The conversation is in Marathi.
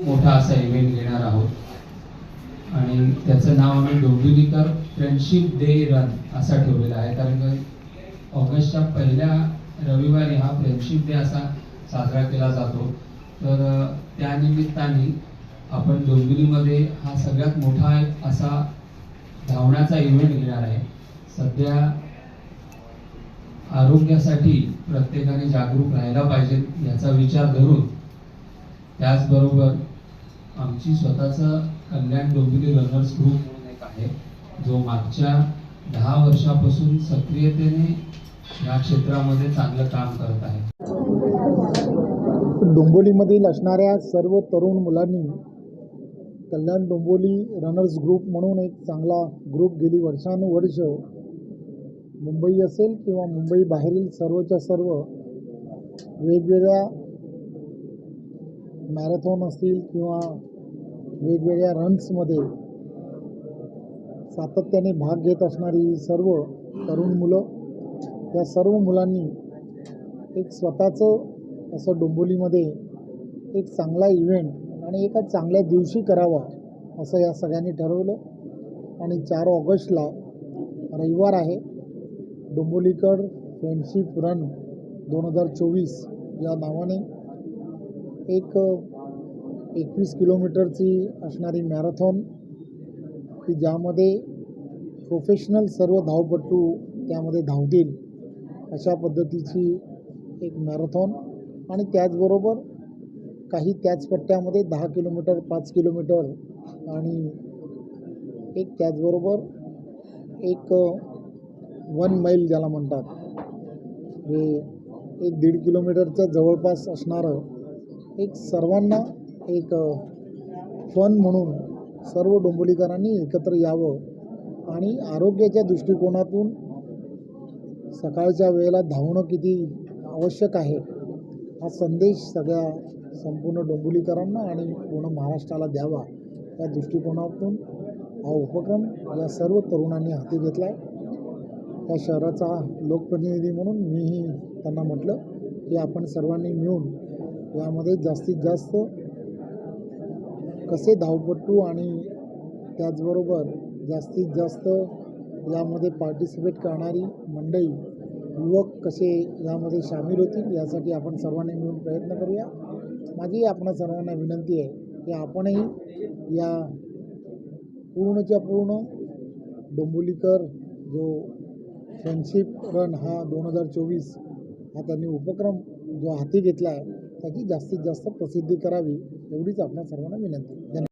मोठा असा इव्हेंट घेणार आहोत. आणि त्याचं नाव आम्ही डोंबिवलीकर फ्रेंडशिप डे रन असा ठेवलेला आहे. कारण ऑगस्टच्या पहिल्या रविवारी हा फ्रेंडशिप डे असा साजरा केला जातो. तर त्यानिमित्ताने आपण डोंबिवलीमध्ये हा सगळ्यात मोठा असा धावण्याचा इव्हेंट घेणार आहे. सध्या आरोग्यासाठी प्रत्येकाने जागरूक राहायला पाहिजे याचा विचार धरून. त्याचबरोबर आमची स्वतःचं कल्याण डोंबिवली रनर्स ग्रुप म्हणून एक आहे जो मागच्या दहा वर्षापासून सक्रियतेने या क्षेत्रामध्ये चांगलं काम करत आहे. डोंबोलीमधील असणाऱ्या सर्व तरुण मुलांनी कल्याण डोंबोली रनर्स ग्रुप म्हणून एक चांगला ग्रुप गेली वर्षानुवर्ष. मुंबई असेल किंवा मुंबई बाहेरील सर्वच्या सर्व वेगवेगळ्या मॅरेथॉन असतील किंवा वेगवेगळ्या रन्समध्ये सातत्याने भाग घेत असणारी सर्व तरुण मुलं या सर्व मुलांनी एक स्वतःचं असं डोंबोलीमध्ये एक चांगला इव्हेंट आणि एका चांगल्या दिवशी करावा असं या सगळ्यांनी ठरवलं. आणि चार ऑगस्टला रविवार आहे. डोंबोलीकर फ्रेंडशिप रन दोन हजार चोवीस या नावाने एक एकवीस किलोमीटरची असणारी मॅरेथॉन की ज्यामध्ये प्रोफेशनल सर्व धावपटू त्यामध्ये धावतील अशा पद्धतीची एक मॅरेथॉन. आणि त्याचबरोबर काही त्याच पट्ट्यामध्ये दहा किलोमीटर पाच किलोमीटर आणि एक त्याचबरोबर एक वन मैल ज्याला म्हणतात. हे एक दीड किलोमीटरच्या जवळपास असणारं एक सर्वांना एक फन म्हणून सर्व डोंबिवलीकरांनी एकत्र यावं आणि आरोग्याच्या दृष्टिकोनातून सकाळच्या वेळेला धावणं किती आवश्यक आहे हा संदेश सगळ्या संपूर्ण डोंबिवलीकरांना आणि पूर्ण महाराष्ट्राला द्यावा. या दृष्टिकोनातून हा उपक्रम या सर्व तरुणांनी हाती घेतला आहे. या शहराचा लोकप्रतिनिधी म्हणून मीही त्यांना म्हटलं की आपण सर्वांनी मिळून यामध्ये जास्तीत जास्त कसे धावपटू आणि त्याचबरोबर जास्तीत जास्त यामध्ये पार्टिसिपेट करणारी मंडळी युवक कसे यामध्ये सामील होतील यासाठी आपण सर्वांनी मिळून प्रयत्न करूया. माझी आपण सर्वांना विनंती आहे की आपणही या पूर्णच्या पूर्ण डोंबोलीकर जो फ्रेंडशिप रन हा दोन हजार चोवीस हा त्यांनी उपक्रम जो हाती घेतला आहे त्याची जास्तीत जास्त प्रसिद्धी करावी एवढीच आपल्या सर्वांना विनंती. धन्यवाद.